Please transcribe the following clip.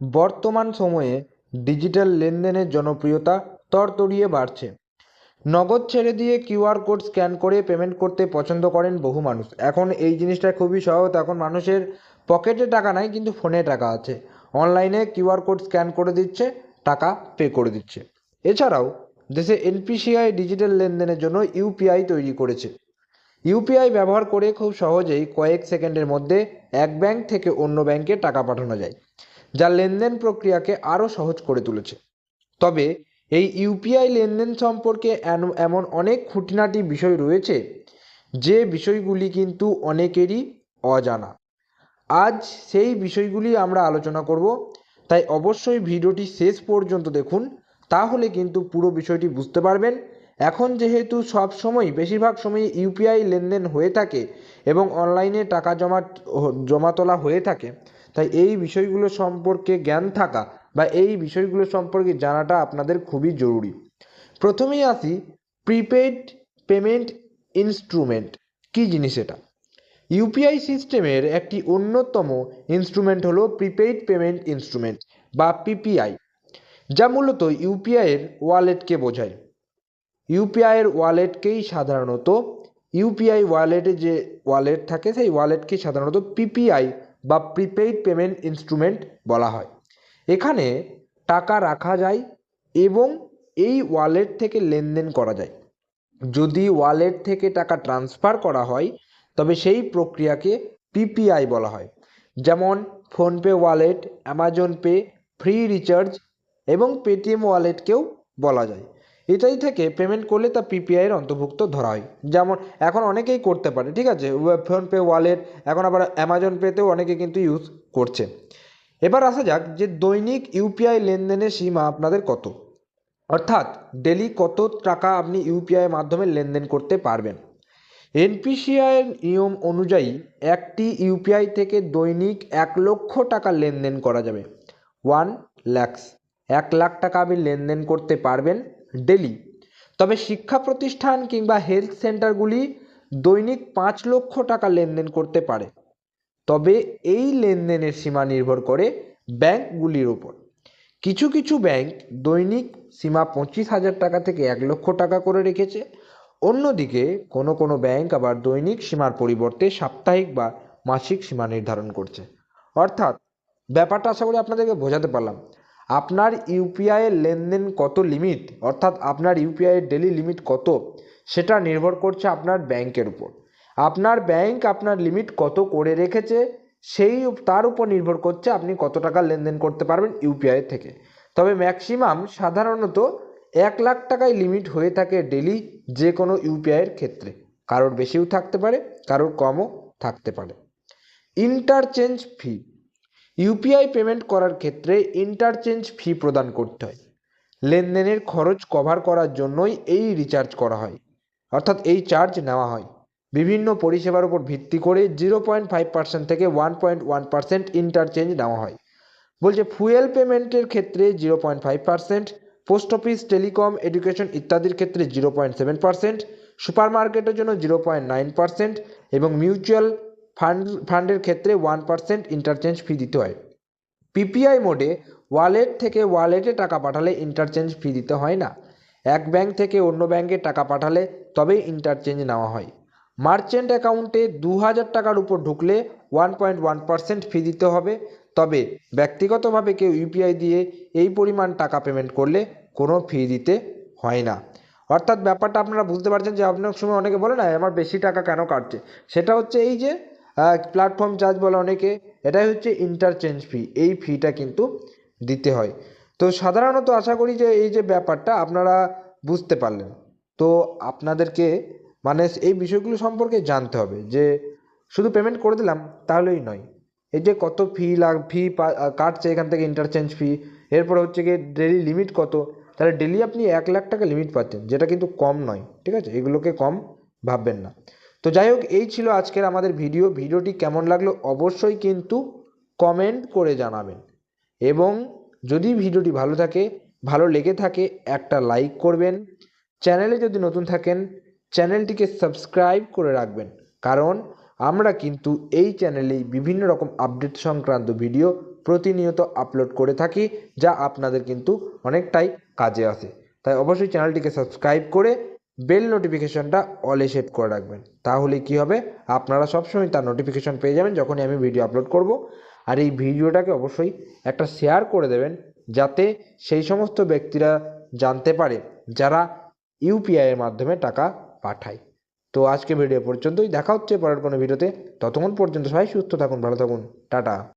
বর্তমান সময়ে ডিজিটাল লেনদেনের জনপ্রিয়তা তরতরিয়ে বাড়ছে। নগদ ছেড়ে দিয়ে কিউআর কোড স্ক্যান করে পেমেন্ট করতে পছন্দ করেন বহু মানুষ। এখন এই জিনিসটা খুবই সহজ। এখন মানুষের পকেটে টাকা নাই, কিন্তু ফোনে টাকা আছে। অনলাইনে কিউআর কোড স্ক্যান করে দিচ্ছে, টাকা পে করে দিচ্ছে। এছাড়াও দেশে এনপিসিআই ডিজিটাল লেনদেনের জন্য ইউপিআই তৈরি করেছে। ইউপিআই ব্যবহার করে খুব সহজেই কয়েক সেকেন্ডের মধ্যে এক ব্যাংক থেকে অন্য ব্যাংকে টাকা পাঠানো যায়। যা লেনদেন প্রক্রিয়াকে আরও সহজ করে তুলেছে। তবে এই ইউপিআই লেনদেন সম্পর্কে এমন অনেক খুঁটিনাটি বিষয় রয়েছে, যে বিষয়গুলি কিন্তু অনেকেরই অজানা। আজ সেই বিষয়গুলি আমরা আলোচনা করব, তাই অবশ্যই ভিডিওটি শেষ পর্যন্ত দেখুন, তাহলে কিন্তু পুরো বিষয়টি বুঝতে পারবেন। এখন যেহেতু সব সময়, বেশিরভাগ সময় ইউপিআই লেনদেন হয়ে থাকে এবং অনলাইনে টাকা জমা জমা তোলা হয়ে থাকে তাই এই বিষয়গুলো সম্পর্কে জ্ঞান থাকা বা এই বিষয়গুলো সম্পর্কে জানাটা আপনাদের খুবই জরুরি। প্রথমেই আসি প্রিপেড পেমেন্ট ইনস্ট্রুমেন্ট কী জিনিস এটা? ইউপিআই সিস্টেমের একটি অন্যতম ইনস্ট্রুমেন্ট হলো প্রিপেইড পেমেন্ট ইনস্ট্রুমেন্ট বা পিপিআই যা মূলত ইউপিআইয়ের ওয়ালেটকে বোঝায়। ইউপিআইয়ের ওয়ালেটকেই সাধারণত ইউপিআই ওয়ালেটে যে ওয়ালেট থাকে, সেই ওয়ালেটকেই সাধারণত পিপিআই বা প্রিপেইড পেমেন্ট ইনস্ট্রুমেন্ট বলা হয়। এখানে টাকা রাখা যায় এবং এই ওয়ালেট থেকে লেনদেন করা যায়। যদি ওয়ালেট থেকে টাকা ট্রান্সফার করা হয়, তবে সেই প্রক্রিয়াকে পিপিআই বলা হয়। যেমন PhonePe wallet Amazon Pay Freecharge এবং পেটিএম ওয়ালেটকেও বলা যায়। এটাই থেকে পেমেন্ট করলে তা পিপিআইয়ের অন্তর্ভুক্ত ধরা হয় যেমন, এখন অনেকেই করতে পারে, ঠিক আছে? ফোনপে ওয়ালেট এখন আবার অ্যামাজন পেতেও অনেকে কিন্তু ইউজ করছে। এবার আসা যাক যে দৈনিক ইউপিআই লেনদেনের সীমা আপনাদের কত? অর্থাৎ ডেলি কত টাকা আপনি ইউপিআই মাধ্যমে লেনদেন করতে পারবেন? এনপিসিআইয়ের নিয়ম অনুযায়ী একটি ইউপিআই থেকে দৈনিক এক লক্ষ টাকা লেনদেন করা যাবে। ওয়ান ল্যাক্স এক লাখ টাকা আপনি লেনদেন করতে পারবেন। ডেলি। তবে শিক্ষা প্রতিষ্ঠান কিংবা হেলথ সেন্টারগুলি দৈনিক পাঁচ লক্ষ টাকা লেনদেন করতে পারে। তবে এই লেনদেনের সীমা নির্ভর করে ব্যাংকগুলির উপর কিছু কিছু ব্যাংক দৈনিক সীমা পঁচিশ হাজার টাকা থেকে এক লক্ষ টাকা করে রেখেছে। অন্যদিকে কোনো কোনো ব্যাংক আবার দৈনিক সীমার পরিবর্তে সাপ্তাহিক বা মাসিক সীমা নির্ধারণ করছে। অর্থাৎ ব্যাপারটা আশা করি আপনাদেরকে বোঝাতে পারলাম। আপনার ইউপিআইয়ের লেনদেন কত লিমিট অর্থাৎ আপনার ইউপিআইয়ের ডেলি লিমিট কত? সেটা নির্ভর করছে আপনার ব্যাংকের উপর। আপনার ব্যাংক আপনার লিমিট কত করে রেখেছে? সেই তার উপর নির্ভর করছে আপনি কত টাকা লেনদেন করতে পারবেন ইউপিআই থেকে। তবে ম্যাক্সিমাম সাধারণত এক লাখ টাকায় লিমিট হয়ে থাকে ডেলি যে কোনো ইউপিআইয়ের ক্ষেত্রে। কারোর বেশিও থাকতে পারে, কারোর কমও থাকতে পারে। ইন্টারচেঞ্জ ফি ইউপিআই পেমেন্ট করার ক্ষেত্রে ইন্টারচেঞ্জ ফি প্রদান করতে হয়। লেনদেনের খরচ কভার করার জন্যই এই রিচার্জ করা হয়, অর্থাৎ এই চার্জ নেওয়া হয়। বিভিন্ন পরিষেবার উপর ভিত্তি করে জিরো পয়েন্ট ফাইভ পার্সেন্ট থেকে one point one percent interchange নেওয়া হয়। বলছে, ফুয়েল পেমেন্টের ক্ষেত্রে zero point five percent, post office, telecom, education ইত্যাদির ক্ষেত্রে zero point seven percent super মার্কেটের জন্য জিরো পয়েন্ট নাইন পার্সেন্ট এবং মিউচুয়াল ফান্ড, ফান্ডের ক্ষেত্রে ওয়ান পার্সেন্ট ইন্টারচেঞ্জ ফি দিতে হয়। পিপিআই মোডে ওয়ালেট থেকে ওয়ালেটে টাকা পাঠালে ইন্টারচেঞ্জ ফি দিতে হয় না। এক ব্যাংক থেকে অন্য ব্যাংকে টাকা পাঠালে তবেই ইন্টারচেঞ্জ নেওয়া হয়। মার্চেন্ট অ্যাকাউন্টে দু হাজার টাকার উপর ঢুকলে one point one percent fee দিতে হবে। তবে ব্যক্তিগতভাবে কেউ ইউপিআই দিয়ে এই পরিমাণ টাকা পেমেন্ট করলে কোনো ফি দিতে হয় না। অর্থাৎ ব্যাপারটা আপনারা বুঝতে পারছেন যে আপনার সময় অনেকে বলে না, আমার বেশি টাকা কেন কাটছে? সেটা হচ্ছে এই যে প্ল্যাটফর্ম চার্জ বলে অনেকে। এটাই হচ্ছে ইন্টারচেঞ্জ ফি এই ফিটা কিন্তু দিতে হয়। তো সাধারণত আশা করি যে এই যে ব্যাপারটা আপনারা বুঝতে পারলেন। তো আপনাদেরকে মানে এই বিষয়গুলো সম্পর্কে জানতে হবে যে শুধু পেমেন্ট করে দিলাম, তাহলেই নয়। এই যে কত ফি লাগ ফি কাটছে এখান থেকে ইন্টারচেঞ্জ ফি এরপরে হচ্ছে গিয়ে ডেলি লিমিট কত, তাহলে ডেলি আপনি এক লাখ টাকা লিমিট পাচ্ছেন, যেটা কিন্তু কম নয়, ঠিক আছে? এগুলোকে কম ভাববেন না। তো যাই হোক এই ছিল আজকের আমাদের ভিডিও। ভিডিওটি কেমন লাগল অবশ্যই কিন্তু কমেন্ট করে জানাবেন। এবং যদি ভিডিওটি ভালো থাকে, ভালো লেগে থাকে, একটা লাইক করবেন। চ্যানেলে যদি নতুন থাকেন, চ্যানেলটিকে সাবস্ক্রাইব করে রাখবেন। কারণ আমরা কিন্তু এই চ্যানেলেই বিভিন্ন রকম আপডেট সংক্রান্ত ভিডিও প্রতিনিয়ত আপলোড করে থাকি, যা আপনাদের কিন্তু অনেকটাই কাজে আসে। তাই অবশ্যই চ্যানেলটিকে সাবস্ক্রাইব করে বেল নোটিফিকেশনটা অলে সেট করে রাখবেন। তাহলে কি হবে? আপনারা সবসময় তার নোটিফিকেশন পেয়ে যাবেন যখনই আমি ভিডিও আপলোড করব। আর এই ভিডিওটাকে অবশ্যই একটা শেয়ার করে দেবেন যাতে সেই সমস্ত ব্যক্তিরা জানতে পারে যারা ইউপিআইয়ের মাধ্যমে টাকা পাঠায়। তো আজকে ভিডিও পর্যন্তই। দেখা হচ্ছে পরের কোনো ভিডিওতে ততক্ষণ পর্যন্ত সবাই সুস্থ থাকুন, ভালো থাকুন। টাটা।